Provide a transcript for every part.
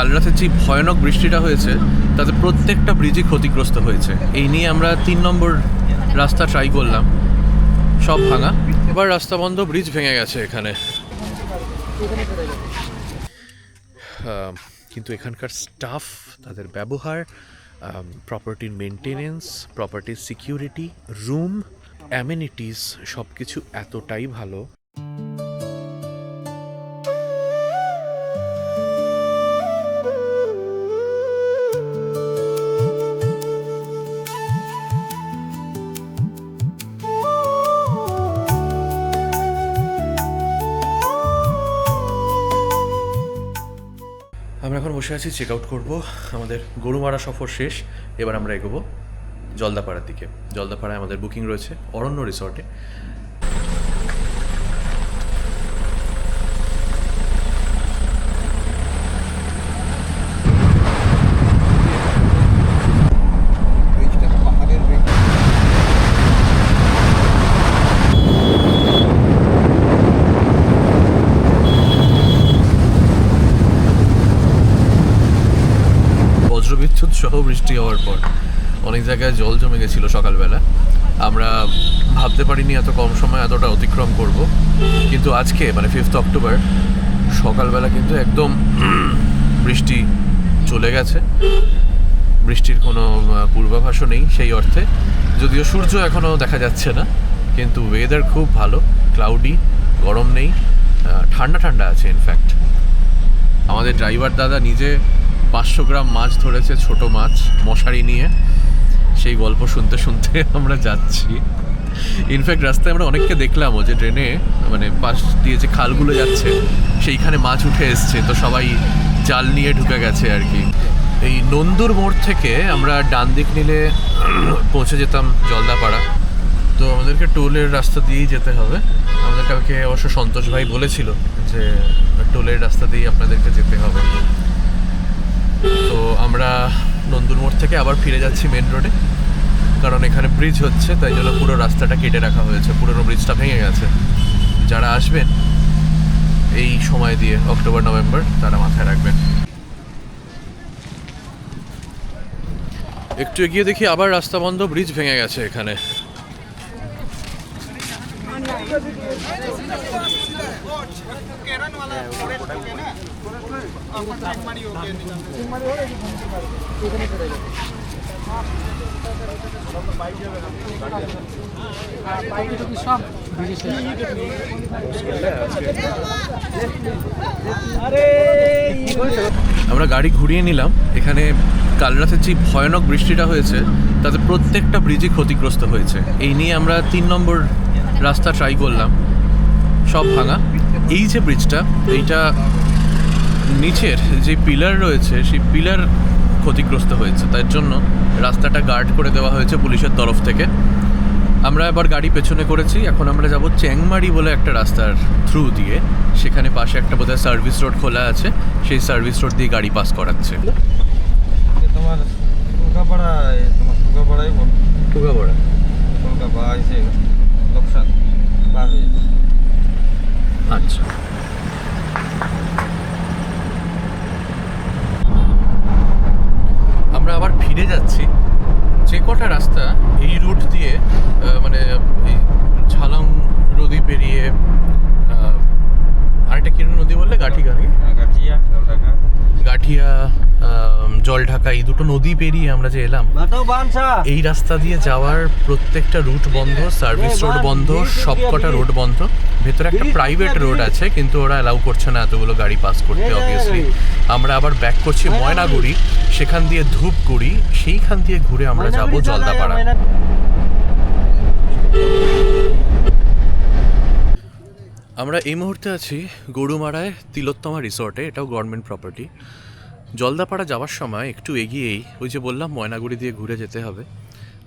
কাল রাতে যে ভয়ানক বৃষ্টিটা হয়েছে, তাতে প্রত্যেকটা ব্রিজই ক্ষতিগ্রস্ত হয়েছে। এই নিয়ে আমরা তিন নম্বর রাস্তা ট্রাই করলাম। সব ভাঙা। এবার রাস্তা বন্ধ ব্রিজ ভেঙে গেছে এখানে। কিন্তু এখানকার স্টাফ তাদের ব্যবহার প্রপার্টির মেনটেনেন্স প্রপার্টির সিকিউরিটি রুম অ্যামিনিটিস সব কিছু এতটাই ভালো। বসে আছি চেক আউট করব। আমাদের গরুমারা সফর শেষ, এবার আমরা এগোবো জলদাপাড়ার দিকে। জলদাপাড়ায় আমাদের বুকিং রয়েছে অরণ্য রিসর্টে ব্রিজটা পাহাড়ের ব্রিজ বজ্রবিদ্যুৎ সহ বৃষ্টি হওয়ার পর অনেক জায়গায় জল জমে গেছিল সকালবেলা। আমরা ভাবতে পারিনি এত কম সময় এতটা অতিক্রম করব। কিন্তু আজকে মানে ফিফথ অক্টোবর সকালবেলা কিন্তু একদম বৃষ্টি চলে গেছে। বৃষ্টির কোনো পূর্বাভাসও নেই সেই অর্থে। যদিও সূর্য এখনও দেখা যাচ্ছে না, কিন্তু ওয়েদার খুব ভালো ক্লাউডি গরম নেই। ঠান্ডা ঠান্ডা আছে ইনফ্যাক্ট আমাদের ড্রাইভার দাদা নিজে পাঁচশো গ্রাম মাছ ধরেছে ছোট মাছ, মশারি নিয়ে। সেই গল্প শুনতে শুনতে আমরা যাচ্ছি। ইনফ্যাক্ট রাস্তায় আমরা অনেককে দেখলামও যে ট্রেনে মানে পাশ দিয়ে যে খালগুলো যাচ্ছে, সেইখানে মাছ উঠে এসছে। তো সবাই জাল নিয়ে ঢুকে গেছে আর কি। এই নন্দুর মোড় থেকে আমরা ডান দিক নিলে পৌঁছে যেতাম জলদাপাড়া। তো আমাদেরকে টোলের রাস্তা দিয়েই যেতে হবে। আমাদের কালকে অবশ্য সন্তোষ ভাই বলেছিল যে টোলের রাস্তা দিয়েই আপনাদেরকে যেতে হবে। তো আমরা নন্দুর মোড় থেকে আবার ফিরে যাচ্ছি মেন রোডে কারণ এখানে ব্রিজ হচ্ছে, তাই জন্য পুরো রাস্তাটা কেটে রাখা হয়েছে। পুরোনো ব্রিজটা ভেঙে গেছে। যারা আসবেন, এই সময় দিয়ে অক্টোবর নভেম্বর তারা মাথায় রাখবেন। একটু এগিয়ে দেখি, আবার রাস্তা বন্ধ ব্রিজ ভেঙে গেছে এখানে। আমরা গাড়ি ঘুরিয়ে নিলাম। এখানে কাল রাতে যে ভয়ানক বৃষ্টিটা হয়েছে, তাতে প্রত্যেকটা ব্রিজই ক্ষতিগ্রস্ত হয়েছে। এই নিয়ে আমরা তিন নম্বর রাস্তা ট্রাই করলাম। সব ভাঙা। এই যে ব্রিজটা এইটা নিচের যে পিলার রয়েছে সেই পিলার ক্ষতিগ্রস্ত হয়েছে। তার জন্য রাস্তাটা গার্ড করে দেওয়া হয়েছে পুলিশের তরফ থেকে। আমরা এবার গাড়ি পেছনে করেছি। এখন আমরা যাব চ্যাংমারি বলে একটা রাস্তার থ্রু দিয়ে। সেখানে পাশে একটা বোধহয় সার্ভিস রোড খোলা আছে। সেই সার্ভিস রোড দিয়ে গাড়ি পাস করাচ্ছে। তোমার টুকাপড়া এসে লোকসান। আচ্ছা। আমরা আবার ফিরে যাচ্ছি। যে কটা রাস্তা এই রুট দিয়ে মানে এই ঝালং নদী পেরিয়ে আরেকটা কিরণ নদী বললে? গাঠিগা নাকি? গাঠিয়া গাঠিয়া জলঢাকা এই দুটো নদী পেরিয়ে আমরা যে এলাম এই রাস্তা দিয়ে যাওয়ার প্রত্যেকটা রুট বন্ধ সার্ভিস রোড বন্ধ সবকটা রোড বন্ধ। ভেতরে একটা প্রাইভেট রোড আছে কিন্তু ওরা অ্যালাউ করছে না এতগুলো গাড়ি পাস করতে অবভিয়াসলি আমরা আবার ব্যাক করছি ময়নাগুড়ি। সেখান দিয়ে ধূপগুড়ি সেইখান দিয়ে ঘুরে আমরা যাব জলদাপাড়া। আমরা এই মুহূর্তে আছি গরুমারায় তিলোত্তমা রিসর্টে এটাও গভর্নমেন্ট প্রপার্টি জলদাপাড়া যাওয়ার সময় একটু এগিয়েই, ওই যে বললাম, ময়নাগুড়ি দিয়ে ঘুরে যেতে হবে।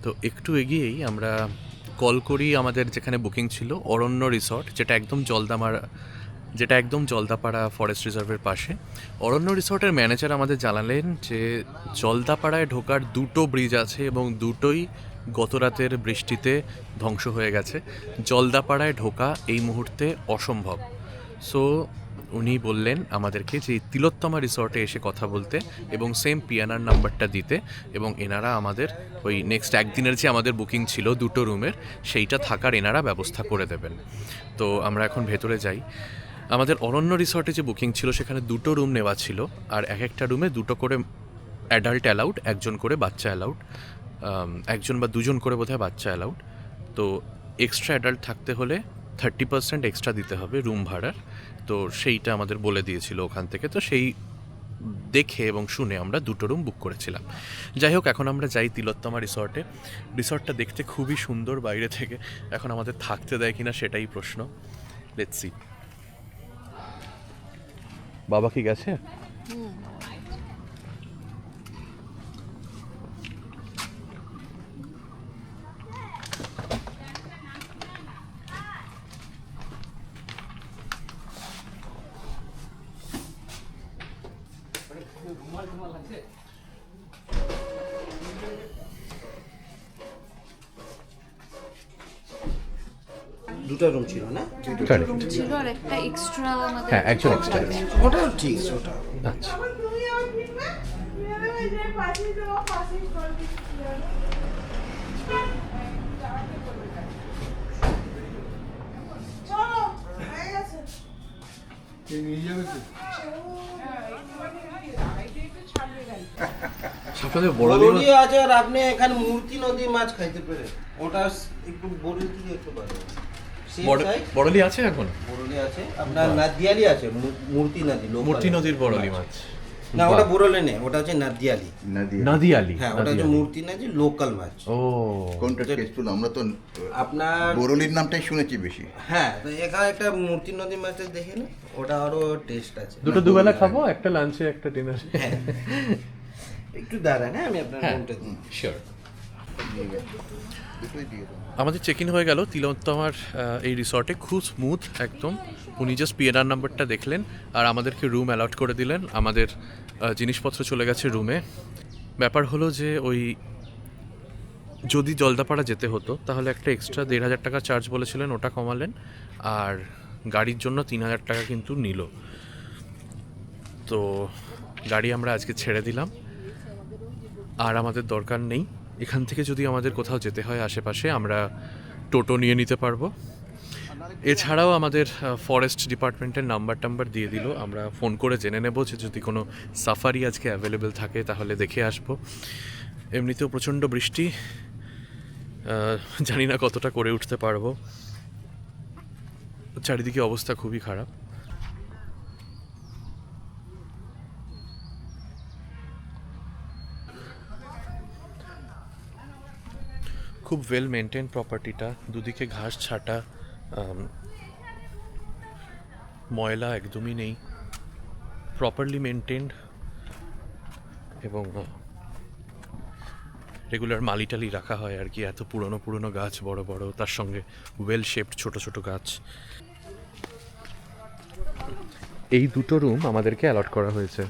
তো একটু এগিয়েই আমরা কল করি আমাদের যেখানে বুকিং ছিল, অরণ্য রিসর্ট, যেটা একদম জলদামারা, যেটা একদম জলদাপাড়া ফরেস্ট রিজার্ভের পাশে। অরণ্য রিসর্টের ম্যানেজার আমাদের জানালেন যে, জলদাপাড়ায় ঢোকার দুটো ব্রিজ আছে এবং দুটোই গত রাতের বৃষ্টিতে ধ্বংস হয়ে গেছে। জলদাপাড়ায় ঢোকা এই মুহূর্তে অসম্ভব। সো উনি বললেন আমাদেরকে যে তিলোত্তমা রিসর্টে এসে কথা বলতে এবং সেম পিয়ানার নাম্বারটা দিতে এবং এনারা আমাদের ওই নেক্সট একদিনের যে আমাদের বুকিং ছিল দুটো রুমের, সেইটা থাকার এনারা ব্যবস্থা করে দেবেন। তো আমরা এখন ভেতরে যাই। আমাদের অরণ্য রিসর্টে যে বুকিং ছিল, সেখানে দুটো রুম নেওয়া ছিল আর এক একটা রুমে দুটো করে অ্যাডাল্ট অ্যালাউড একজন করে বাচ্চা অ্যালাউড একজন বা দুজন করে বোধহয় বাচ্চা অ্যালাউড তো এক্সট্রা অ্যাডাল্ট থাকতে হলে থার্টি পার্সেন্ট এক্সট্রা দিতে হবে রুম ভাড়ার। তো সেইটা আমাদের বলে দিয়েছিল ওখান থেকে। তো সেই দেখে এবং শুনে আমরা দুটো রুম বুক করেছিলাম। যাই হোক, এখন আমরা যাই তিলোত্তমা রিসর্টে রিসর্টটা দেখতে খুবই সুন্দর বাইরে থেকে। এখন আমাদের থাকতে দেয় কিনা সেটাই প্রশ্ন। লেটসি বাবা কি গেছে? দুটো রুম ছিল না? কারেক্ট ছিল আর একটা এক্সট্রা আমাদের হ্যাঁ একজন এক্সট্রা ওটা ঠিক আছে। ওটা। আচ্ছা। আপনাদের বরলি আছে আর আপনি এখানে মূর্তি নদী মাছ খাইতে পারে। ওটা একটু বরলি থেকে একটু পারে বড়লি আছে এখন? বরলি আছে। আপনার নাদিয়ালি আছে মূর্তি নদী। মূর্তি নদীর বড়লি মাছ না ওটা বরলি নেই ওটা হচ্ছে নাদিয়ালি। নদী আলি হ্যাঁ ওটা হচ্ছে মূর্তি নদী লোকাল মাছ ও। কোনটা টেস্টফুল আমরা তো আপনার বরলির নামটাই শুনেছি বেশি। হ্যাঁ তো এখানে একটা মূর্তি নদী মাছটা দেখে না ওটা আরও টেস্ট আছে। দুটো দুবেলা খাব একটা লাঞ্চে একটা ডিনারে হ্যাঁ। একটু দাঁড়ান হ্যাঁ আমি আপনার রুমটা দিই। শিওর আমাদের চেক ইন হয়ে গেল। তিলোত্তমার এই রিসর্টে খুব স্মুথ একদম। উনি জাস্ট পিএনআর নাম্বারটা দেখলেন আর আমাদেরকে রুম অ্যালট করে দিলেন। আমাদের জিনিসপত্র চলে গেছে রুমে ব্যাপার হলো যে ওই যদি জলদাপাড়া যেতে হতো, তাহলে একটা এক্সট্রা দেড় হাজার টাকা চার্জ বলেছিলেন, ওটা কমালেন। আর গাড়ির জন্য তিন হাজার টাকা কিন্তু নিল। তো গাড়ি আমরা আজকে ছেড়ে দিলাম। আর আমাদের দরকার নেই। এখান থেকে যদি আমাদের কোথাও যেতে হয় আশেপাশে, আমরা টোটো নিয়ে নিতে পারব। এছাড়াও আমাদের ফরেস্ট ডিপার্টমেন্টের নাম্বার টাম্বার দিয়ে দিল। আমরা ফোন করে জেনে নেব যে যদি কোনো সাফারি আজকে অ্যাভেলেবেল থাকে, তাহলে দেখে আসব। এমনিতেও প্রচণ্ড বৃষ্টি জানি না কতটা করে উঠতে পারব। চারিদিকে অবস্থা খুবই খারাপ। খুব ওয়েল মেনটেন প্রপার্টিটা দুদিকে ঘাস ছাটা ময়লা একদমই নেই প্রপারলি মেনটেন্ড এবং রেগুলার মালি টালি রাখা হয় আর কি, এত পুরনো পুরনো গাছ, বড় বড়, তার সঙ্গে ওয়েল শেপড ছোট ছোট গাছ। এই দুটো রুম আমাদেরকে অ্যালট করা হয়েছে।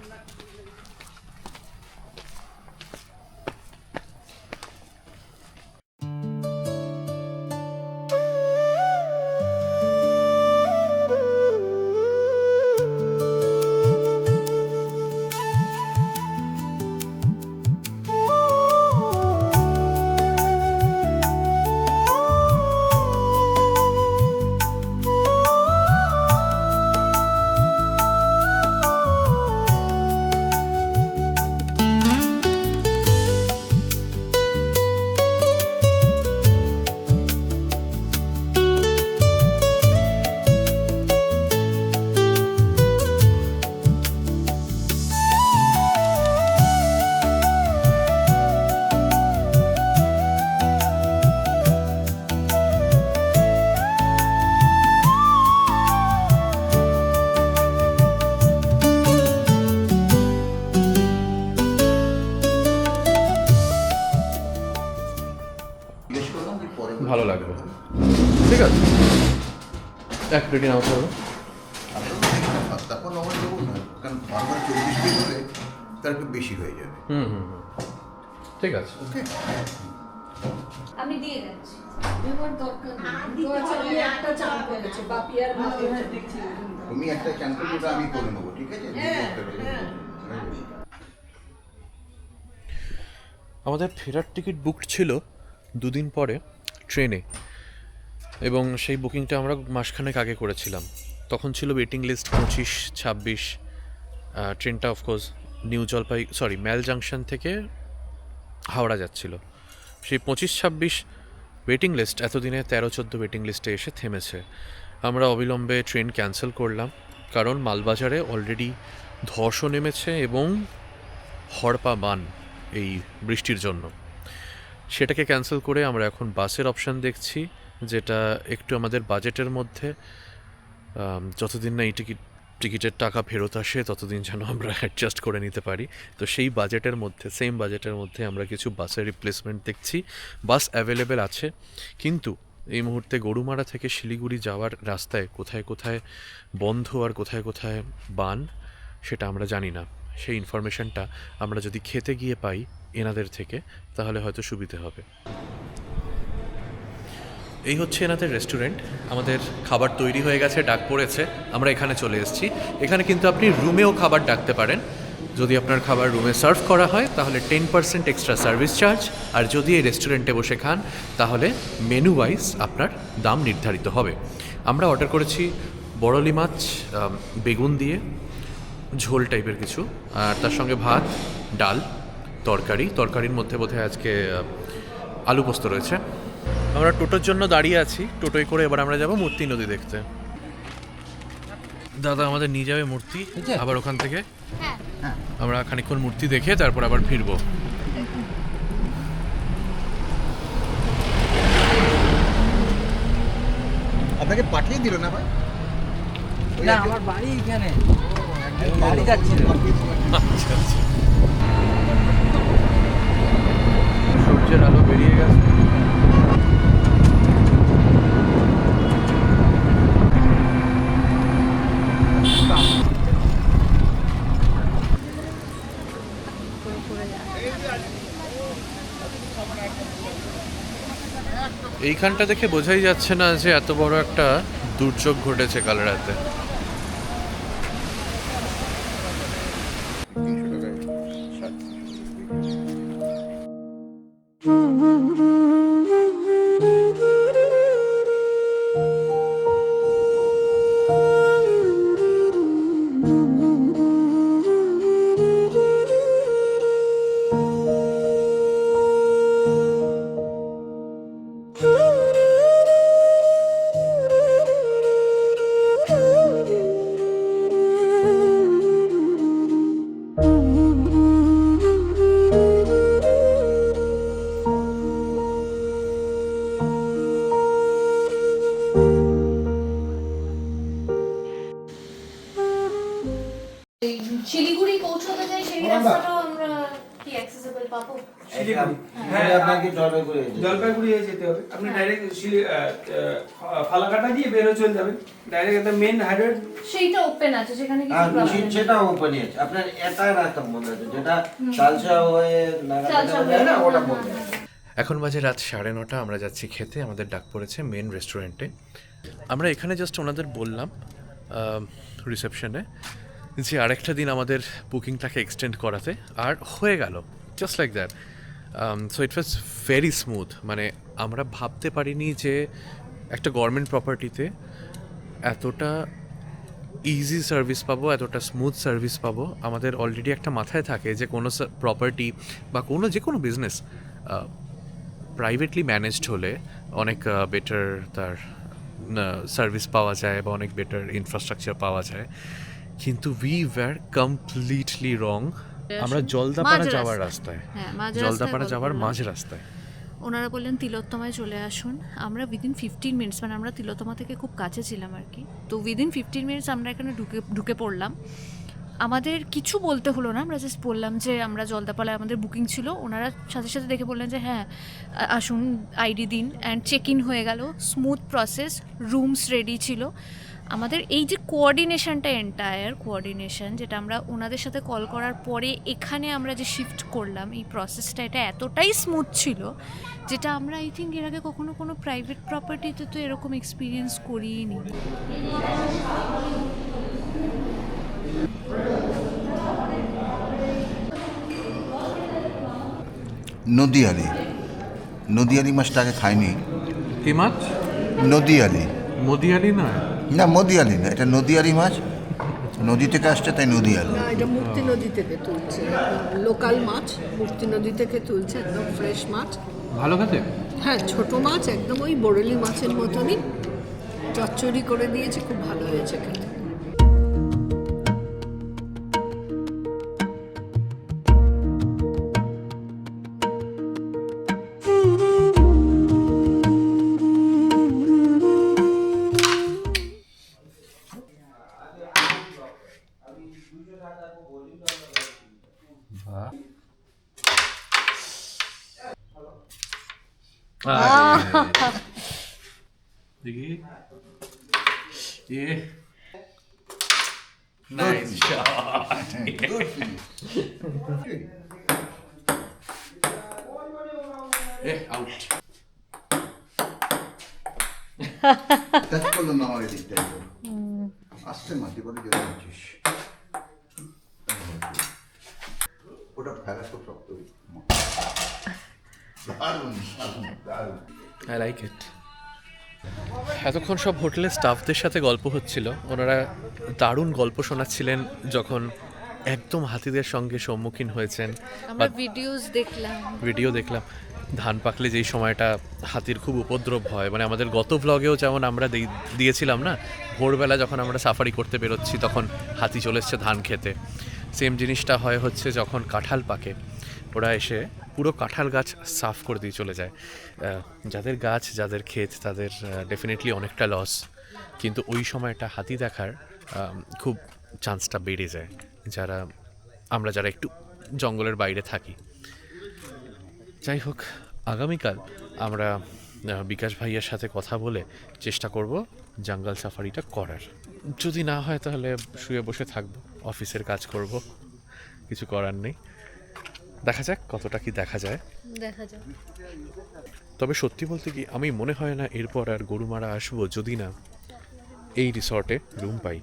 প্লেটই নাও তারপর নগর দেবো না কারণ বারবার দিন হলে তার একটু বেশি হয়ে যাবে হুম হুম হুম। ঠিক আছে ওকে আমি দিয়ে যাচ্ছি একটা হ্যাঁ তুমি আমি করে নেব ঠিক আছে? আমাদের ফেরার টিকিট বুক ছিল দুদিন পরে ট্রেনে। এবং সেই বুকিংটা আমরা মাসখানেক আগে করেছিলাম। তখন ছিল ওয়েটিং লিস্ট পঁচিশ, ছাব্বিশ ট্রেনটা of course new Jalpai sorry Mal junction থেকে হাওড়া যাচ্ছিল। সেই পঁচিশ, ছাব্বিশ ওয়েটিং লিস্ট এতদিনে তেরো, চোদ্দ ওয়েটিং লিস্টে এসে থেমেছে। আমরা অবিলম্বে ট্রেন ক্যান্সেল করলাম, কারণ মালবাজারে অলরেডি ধসও নেমেছে এবং হড়পা বান এই বৃষ্টির জন্য। সেটাকে ক্যান্সেল করে আমরা এখন বাসের অপশান দেখছি। যেটা একটু আমাদের বাজেটের মধ্যে যতদিন না এই টিকিট টিকিটের টাকা ফেরত আসে, ততদিন যেন আমরা অ্যাডজাস্ট করে নিতে পারি। তো সেই বাজেটের মধ্যে সেম বাজেটের মধ্যে আমরা কিছু বাসের রিপ্লেসমেন্ট দেখছি। বাস অ্যাভেলেবেল আছে, কিন্তু এই মুহূর্তে গরুমারা থেকে শিলিগুড়ি যাওয়ার রাস্তায় কোথায় কোথায় বন্ধ আর কোথায় কোথায় বান, সেটা আমরা জানি না। সেই ইনফরমেশনটা আমরা যদি খেতে গিয়ে পাই এনাদের থেকে, তাহলে হয়তো সুবিধে হবে। এই হচ্ছে এনাদের রেস্টুরেন্ট আমাদের খাবার তৈরি হয়ে গেছে, ডাক পড়েছে। আমরা এখানে চলে এসেছি। এখানে কিন্তু আপনি রুমেও খাবার ডাকতে পারেন। যদি আপনার খাবার রুমে সার্ভ করা হয়, তাহলে ten percent extra service charge আর যদি এই রেস্টুরেন্টে বসে খান, তাহলে মেনু ওয়াইজ আপনার দাম নির্ধারিত হবে। আমরা অর্ডার করেছি বড়লি মাছ বেগুন দিয়ে, ঝোল টাইপের কিছু। আর তার সঙ্গে ভাত, ডাল, তরকারি। তরকারির মধ্যে বোধহয় আজকে আলু পোস্ত রয়েছে। আমরা টোটোর জন্য দাঁড়িয়ে আছি। টোটোয় করে এবার আমরা যাব মূর্তি নদী দেখতে। দাদা আমাদের নিয়ে যাবে মূর্তি আবার ওখান থেকে? হ্যাঁ। আমরা খানিকক্ষণ মূর্তি দেখে তারপর আবার ফিরবো। আপনাকে পাঠিয়ে দিল না ভাই? না আমার বাড়ি এখানে। বাড়ি যাচ্ছিল আচ্ছা আচ্ছা। সূর্যের আলো বেরিয়ে গেছে। এইখানটা দেখে বোঝাই যাচ্ছে না যে এত বড় একটা দুর্যোগ ঘটেছে কাল রাতে। বেরো চলে যাবেন ডাইরেক্ট একটা মেন হাইওয়ে সেইটা ওপেন আছে সেখানে কিছু সে- সেটা ওপেনই আছে। আপনার এটা রাস্তা বন্ধ আছে যেটা চালসা হয়ে নাগাদ না ওটা বন্ধ। হ্যাঁ, এখন বাজে রাত সাড়ে নটা আমরা যাচ্ছি খেতে আমাদের ডাক পড়েছে মেন রেস্টুরেন্টে আমরা এখানে জাস্ট ওনাদের বললাম রিসেপশনে যে আরেকটা দিন আমাদের বুকিংটাকে এক্সটেন্ড করাতে আর হয়ে গেল just like that so it was very smooth মানে আমরা ভাবতে পারিনি যে একটা গভর্নমেন্ট প্রপার্টিতে এতটা ইজি সার্ভিস পাবো এতটা স্মুথ সার্ভিস পাবো আমাদের অলরেডি একটা মাথায় থাকে যে কোনো প্রপার্টি বা কোনো যে কোনো বিজনেস প্রাইভেটলি ম্যানেজড হলে অনেক বেটার তার সার্ভিস পাওয়া যায় বা অনেক বেটার ইনফ্রাস্ট্রাকচার পাওয়া যায়। কিন্তু উই ওয়্যার কমপ্লিটলি রং আমরা জলদাপাড়া যাওয়ার রাস্তায়। হ্যাঁ জলদাপাড়া যাওয়ার মাঝ রাস্তায়। ওনারা বললেন, তিলোত্তমায় চলে আসুন। আমরা উইদিন ফিফটিন মিনিটস মানে আমরা তিলোত্তমা থেকে খুব কাছে ছিলাম আর কি। তো উইদিন ফিফটিন মিনিটস আমরা এখানে ঢুকে ঢুকে পড়লাম। আমাদের কিছু বলতে হলো না, আমরা জাস্ট বললাম যে আমরা জলদাপালায় আমাদের বুকিং ছিল। ওনারা সাথে সাথে দেখে বললেন যে হ্যাঁ আসুন আইডি দিন। অ্যান্ড চেক ইন হয়ে গেল। স্মুথ প্রসেস রুমস রেডি ছিল। আমাদের এই যে কোঅর্ডিনেশনটা এন্টায়ার কোঅর্ডিনেশন যেটা আমরা ওনাদের সাথে কল করার পরে এখানে আমরা যে শিফট করলাম এই প্রসেসটা এটা এতটাই স্মুথ ছিল যেটা আমরা আই থিঙ্ক এর আগে কখনো কোনো প্রাইভেট প্রপার্টিতে তো এরকম এক্সপিরিয়েন্স করিনি। নদিয়ালি। নদিয়ালি মাছটা আগে খাইনি। কি মাছ? নদিয়ালি। মদিয়ালি নয়। না নদিয়ালি না এটা নদিয়ারি মাছ। নদী থেকে আসছে তাই নদিয়ালি। না এটা মূর্তি নদী থেকে তুলছে। লোকাল মাছ মূর্তি নদী থেকে তুলছে একদম ফ্রেশ মাছ। ভালো খেতে? হ্যাঁ ছোট মাছ একদম ওই বরেলি মাছের মতনই। চচ্চড়ি করে দিয়েছে খুব ভালো হয়েছে খেতে। দেখি a nice a out touch করল না আমার এদিকটা আসছে মাটি বলে জল আছিস ওটা ফেলা খুব শক্ত দারুণ দারুণ দারুণ। আই লাইক ইট এতক্ষণ সব হোটেলের স্টাফদের সাথে গল্প হচ্ছিল। ওনারা দারুণ গল্প শোনাচ্ছিলেন যখন একদম হাতিদের সঙ্গে সম্মুখীন হয়েছেন। আমরা ভিডিওস দেখলাম। ভিডিও দেখলাম। ধান পাকলে যেই সময়টা হাতির খুব উপদ্রব হয় মানে আমাদের গত ব্লগেও যেমন আমরা দিয়েছিলাম না ভোরবেলা যখন আমরা সাফারি করতে বেরোচ্ছি তখন হাতি চলে এসছে ধান খেতে। সেম জিনিসটা হয় হচ্ছে যখন কাঁঠাল পাকে, ওরা এসে পুরো কাঁঠাল গাছ সাফ করে দিয়ে চলে যায়। যাদের গাছ, যাদের ক্ষেত, তাদের ডেফিনেটলি অনেকটা লস কিন্তু ওই সময়টা হাতি দেখার খুব চান্সটা বেড়ে যায়। যারা, আমরা যারা একটু জঙ্গলের বাইরে থাকি। যাই হোক, আগামীকাল আমরা বিকাশ ভাইয়ের সাথে কথা বলে চেষ্টা করব জঙ্গল সাফারিটা করার। যদি না হয় তাহলে শুয়ে বসে থাকব। অফিসের কাজ করব। কিছু করার নেই। দেখা যাক কতটা কি দেখা যায়। দেখা যাক। তবে সত্যি বলতে কি আমি মনে হয় না এরপর আর গরুমারা আসব যদি না এই রিসর্টে রুম পাই।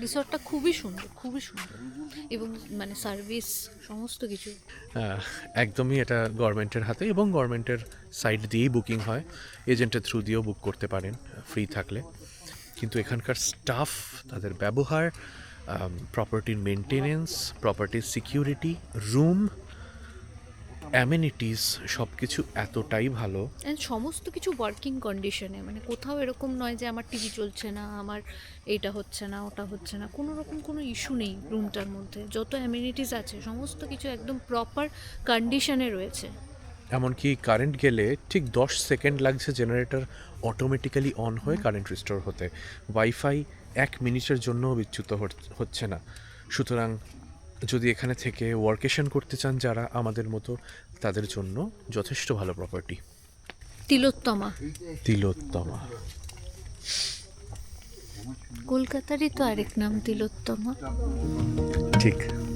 রিসর্টটা খুবই সুন্দর খুবই সুন্দর। এবং মানে সার্ভিস সমস্ত কিছু। একদমই এটা গভর্নমেন্টের হাতে এবং গভর্নমেন্টের সাইট দিয়েই বুকিং হয়। এজেন্টের থ্রু দিয়েও বুক করতে পারেন ফ্রি থাকলে। কিন্তু এখানকার স্টাফ তাদের ব্যবহার প্রপার্টির মেনটেনেন্স প্রপার্টির সিকিউরিটি রুম অ্যামিনিটিস সব কিছু এতটাই ভালো। সমস্ত কিছু ওয়ার্কিং কন্ডিশনে মানে কোথাও এরকম নয় যে আমার টিভি চলছে না, আমার এইটা হচ্ছে না, ওটা হচ্ছে না, কোনো রকম কোনো ইস্যু নেই রুমটার মধ্যে। যত অ্যামিনিটিস আছে, সমস্ত কিছু একদম প্রপার কন্ডিশনে রয়েছে। এমনকি কারেন্ট গেলে ঠিক দশ সেকেন্ড লাগছে জেনারেটর অটোমেটিক্যালি অন হয়ে কারেন্ট রিস্টোর হতে। ওয়াইফাই এক মিনিটের জন্যও বিচ্যুত হচ্ছে না। সুতরাং যদি এখানে থেকে ওয়ার্কেশন করতে চান যারা আমাদের মতো তাদের জন্য যথেষ্ট ভালো প্রপার্টি তিলোত্তমা। তিলোত্তমা। কলকাতারই তো আরেক নাম তিলোত্তমা। ঠিক।